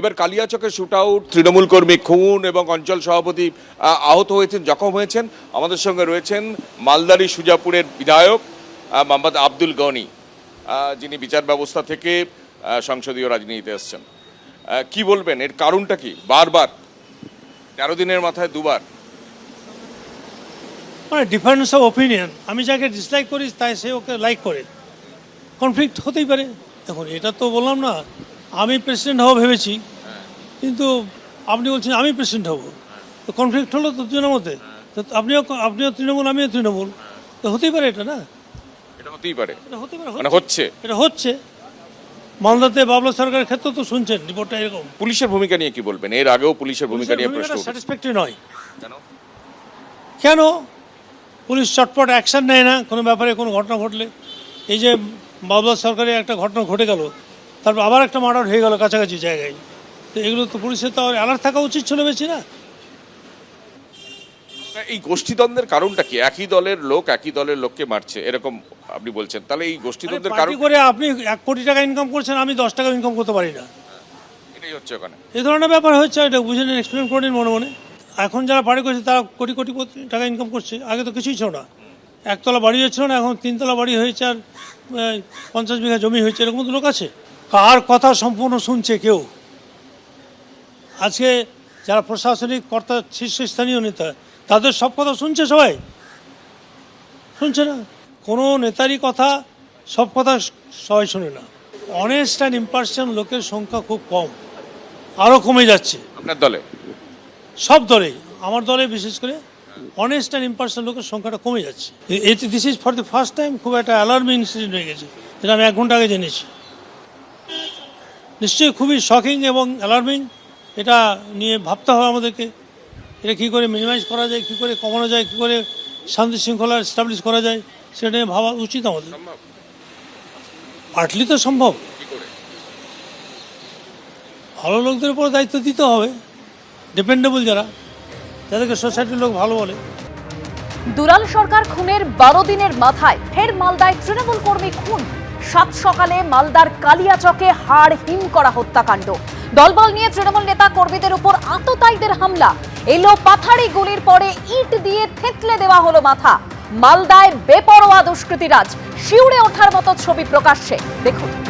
এবার কালিয়াচকের shoot out Trinamool কর্মী খুন এবং অঞ্চল সভাপতি আহত হয়েছেন, জখম হয়েছেন। আমাদের সঙ্গে রয়েছেন মালদারি সুজাপুরের বিধায়ক মোহাম্মদ আব্দুল গনি যিনি বিচার ব্যবস্থা থেকে সংসদীয় রাজনীতিতে এসছেন। কি বলবেন? এর কারণটা কি? বারবার? তেরো দিনের মাথায় দুবার? মানে ডিফারেন্স অফ ওপিনিয়ন আমি যাকে ডিসলাইক করি, তাই সে ওকে লাইক করে। কনফ্লিক্ট হতেই পারে। দেখুন, এটা তো বললাম না আমি প্রেসিডেন্ট হব ভেবেছি কিন্তু আপনি বলছেন আমি প্রেসিডেন্ট হব। তো কনফ্লিক্ট হলো তো দুজনের মধ্যে। তো আপনিও আপনিও তৃণমূল আমিও তৃণমূল। তো হতেই পারে এটা না? এটা হতেই পারে। এটা হতে পারে মানে হচ্ছে। এটা হচ্ছে। মালদাতে বাবলা সরকারের ক্ষেত্রে তো শুনছেন রিপোর্টটা এরকম। পুলিশের ভূমিকা নিয়ে কি বলবেন? এর আগেও পুলিশের ভূমিকা নিয়ে প্রশ্ন। স্যাটিসফ্যাক্টরি নয়। কেন? কেন? পুলিশ চটপট অ্যাকশন নেয় না কোনো ব্যাপারে কোনো ঘটনা ঘটলে। এই যে বাবলা সরকারের একটা ঘটনা ঘটে গেল তারপর আবার একটা মার্ডার হয়ে গেল কাছাকাছি জায়গায়। তো এগুলো তো পুলিশের তো অ্যালার্ট থাকা উচিত ছিল বেশি না। এই গোষ্ঠীদ্বন্দ্বের কারণটা কি? একই দলের লোক একই দলের লোককে মারছে এরকম আপনি বলছেন। তাহলে এই গোষ্ঠীদ্বন্দ্বের কারণ করে আপনি এক কোটি টাকা ইনকাম করছেন আমি দশ টাকা ইনকাম করতে পারি না। এটাই হচ্ছে ওখানে। এই ধরনের ব্যাপার হচ্ছে এটা বুঝে নিন এক্সপ্লেন করে নিন মনে মনে। এখন যারা বাড়ি করছে তারা কোটি কোটি কোটি টাকা ইনকাম করছে আগে তো কিছুই ছিল না। একতলা বাড়ি হচ্ছিল না এখন তিনতলা বাড়ি হয়েছে আর পঞ্চাশ বিঘা জমি হয়েছে এরকম তো লোক আছে। কার কথা সম্পূর্ণ শুনছে কেউ? আজকে যারা প্রশাসনিক কর্তা শীর্ষস্থানীয় নেতা তাদের সব কথা শুনছে সবাই? শুনছে না? কোনো নেতারই কথা সব কথা সবাই শোনে না। অনেস্ট অ্যান্ড ইম্পার্সিয়ান লোকের সংখ্যা খুব কম। আরও কমে যাচ্ছে। আপনার দলে? সব দলেই আমার দলে বিশেষ করে অনেস্ট অ্যান্ড ইম্পার্সিয়াল লোকের সংখ্যাটা কমে যাচ্ছে। এটি this is for the first time খুব একটা অ্যালার্মিং ইনসিডেন্ট হয়ে গেছে। যেটা আমি এক ঘণ্টা আগে জেনেছি। নিশ্চয়ই খুবই শকিং এবং অ্যালার্মিং এটা নিয়ে ভাবতে হবে আমাদেরকে। এটা কী করে মিনিমাইজ করা যায় কী করে কমানো যায় কী করে শান্তি শৃঙ্খলা এস্টাবলিশ করা যায় সেটা নিয়ে ভাবা উচিত আমাদের। সম্ভব? পার্টলি তো সম্ভব। ভালো লোকদের উপর দায়িত্ব দিতে হবে। ডিপেন্ডেবল যারা যাদেরকে সোসাইটির লোক ভালো বলে। দুলাল সরকার খুনের বারো দিনের মাথায় ফের মালদায় তৃণমূল কর্মী খুন। সাত সকালে মালদার কালিয়াচকে হাড় হিম করা হত্যাকাণ্ড। দলবল নিয়ে তৃণমূল নেতা কর্মীদের উপর আততায়ীদের হামলা। এলো পাথারি গুলির পরে ইট দিয়ে থেতলে দেওয়া হলো মাথা। মালদায় বেপরোয়া দুষ্কৃতিরাজ শিউড়ে ওঠার মতো ছবি প্রকাশ্যে। দেখুন।